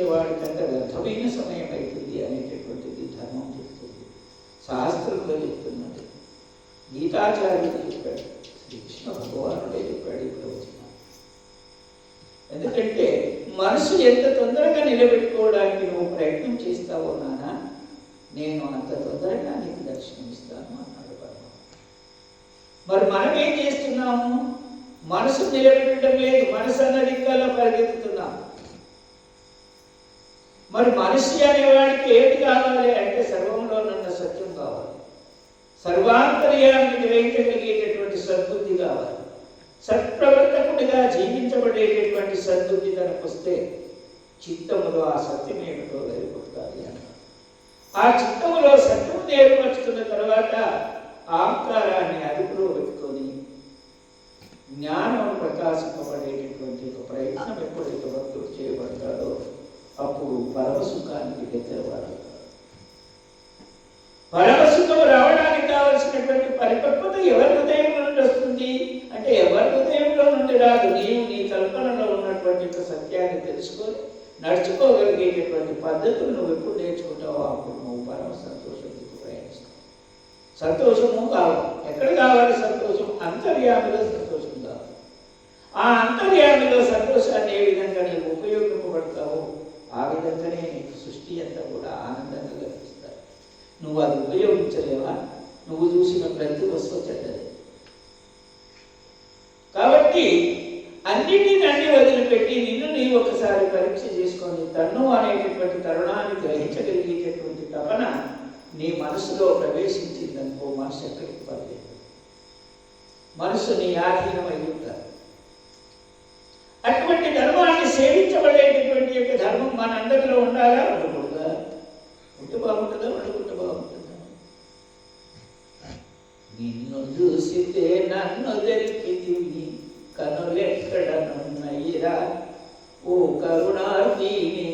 చూచేవాడి కంటే వ్యర్థమైన సమయం అవుతుంది అనేటటువంటిది ధర్మం చెప్తుంది. శాస్త్రంలో చెప్తున్నది. గీతాచార్యుడు చెప్పాడు శ్రీకృష్ణ భగవానుడే చెప్పాడు ఇప్పుడు ఎందుకంటే మనసు ఎంత తొందరగా నిలబెట్టుకోవడానికి నువ్వు ప్రయత్నం చేస్తావో నానా నేను అంత తొందరగా నీకు దర్శనమిస్తాను అన్నాడు పరమాత్మ. మరి మనం ఏం చేస్తున్నాము? మనసు నిలబెట్టడం లేదు మనసు అన్నది దిక్కల్లో పరిగెత్తుతున్నాము మరి మనిషి అనేవాడికి ఏది కావాలి అంటే సర్వంలో నన్న సత్యం కావాలి. సర్వాంతర్యాన్ని గ్రహించగలిగేటటువంటి సద్బుద్ధి కావాలి. సత్ప్రవర్తకుడిగా జీవించబడేటటువంటి సద్బుద్ధి తనకు వస్తే చిత్తములో ఆ సత్యం ఏమిటో వెలుగుతాది ఆ చిత్తములో సత్యము ఏర్పరుచుకున్న తర్వాత ఆంకారాన్ని అదుపులో పెట్టుకొని జ్ఞానం ప్రకాశింపబడేటటువంటి ఒక ప్రయత్నం ఎప్పుడైతే భక్తుడు చేయబడతాడో అప్పుడు పరమసుఖానికి దగ్గరవాడు పరమసుఖం రావడానికి కావలసినటువంటి పరిపక్వత ఎవరి హృదయంలో నుండి వస్తుంది? అంటే ఎవరి హృదయంలో నుండి రాదు? నీవు నీ కల్పనలో ఉన్నటువంటి సత్యాన్ని తెలుసుకొని నడుచుకోగలిగేటటువంటి పద్ధతులు నువ్వు ఎప్పుడు నేర్చుకుంటావో అప్పుడు నువ్వు పరమ సంతోషంతో ప్రయాణిస్తావు. సంతోషము కావాలి. ఎక్కడ కావాలి సంతోషం? అంతర్యామిలో సంతోషం కావాలి. ఆ అంతర్యామిలో సంతోషాన్ని ఏ విధంగా నీవు ఆ సృష్టి అంతా కూడా ఆనందంగా కనిపిస్తారు నువ్వు అది ఉపయోగించలేవా? నువ్వు చూసిన ప్రతి వస్తువు చెడ్డది. కాబట్టి అన్నిటిని అన్ని వదిలిపెట్టి నిన్ను నీవు ఒకసారి పరీక్ష చేసుకొని తన్ను అనేటటువంటి తరుణాన్ని గ్రహించగలిగేటటువంటి తపన నీ మనసులో ప్రవేశించిందనుకో మనసు ఎక్కడికి పడలేదు. మనసు నీ ఆధీనమై ఉంటారు అటువంటి ధర్మాన్ని సేవించబడేటటువంటి నిన్ను చూసితే నన్ను తెలిపితివి కనులెక్కడ నున్నయ్యరా? ఓ కరుణార్థిని